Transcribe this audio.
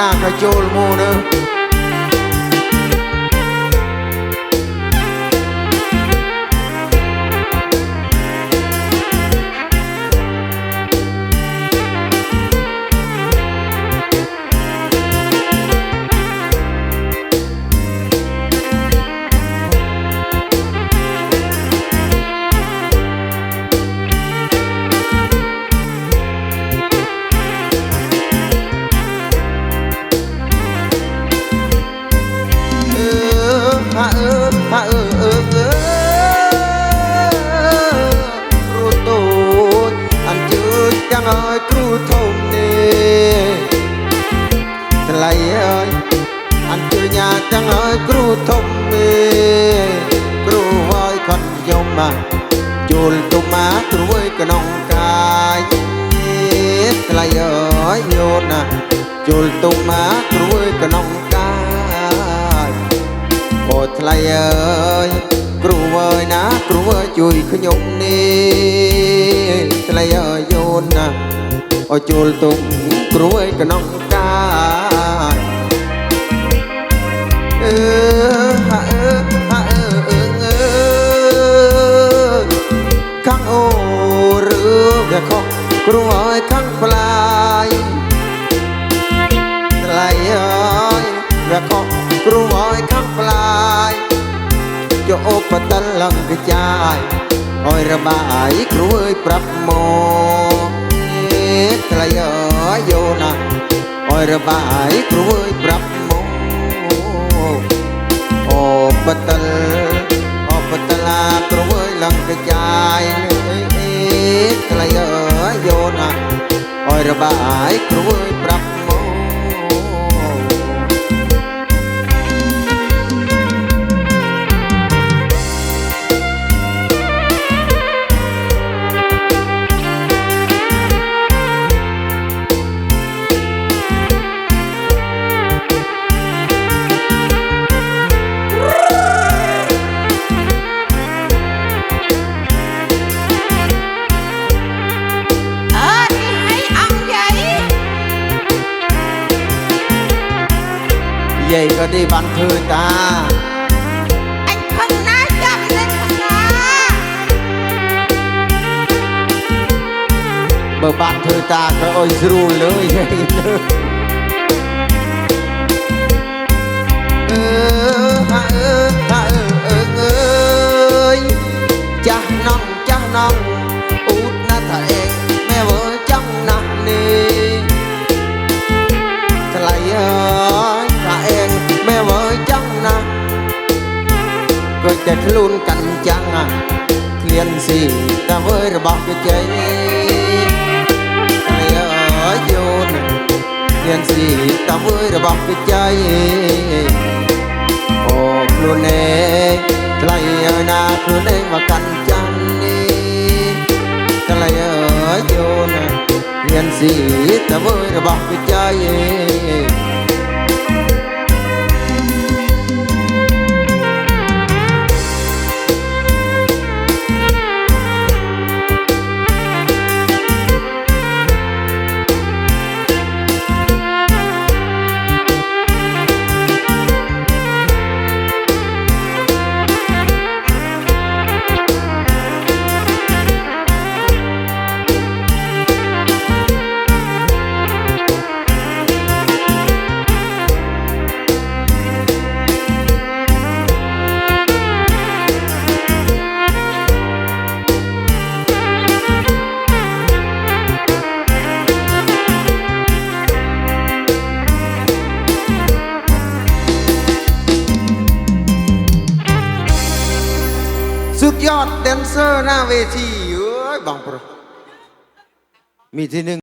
ណាក៏ចូ ថ្លៃអើយអញ្ជើញអាទាំងអើយគ្រូធំមេគ្រូហើយគាត់យកមកយល់ទុំមកគ្រូអើយក្នុងកាយថ្លៃអើយយោណាយល់ទុំមកគ្រូអើយក្នុងកាយអូថ្លៃអើយគ្រូអើយណាគ្រូអើយជួយខ្ញុំនេះថ្លៃអើយយោណាអើយយល់ទុំគ្រូអើយក្នុង ហាអឺហាអឺអឺអឺខាងអូឬវាខុសគ្រូអើយខាងប្លាយថ្លៃអើយវាខុសគ្រូអើយខាងប្លាយយកឧបតលឡើងកចាយអើយរបាយគ្រូអើយប្រាប់មកថ្លៃអើយយោណាអើយរបាយគ្រូអើយប្រាប់ របាយគ្រូអើយប្រាប់ យាយក៏ đi បានធ្វើតា Anh không nói chậm lên không nói បើបានធ្វើតាក៏អុយស្រួលលើយាយលើអឺ ខ្លួនកាន់ចាំងអាឃ្លានស៊ីតែវើយរបស់គេចេញអើយអើយយូនឃ្លានស៊ីតែវើយរបស់គេចេញអូខ្លួនឯងថ្លៃអើយណាខ្លួនឯងមកកាន់ចាំងនេះថ្លៃអើយយូនឃ្លានស៊ីតែវើយរបស់គេចេញ ยอดแดนเซอร์หน้าเวทีเอ้ยบังปรมีที่หนึ่ง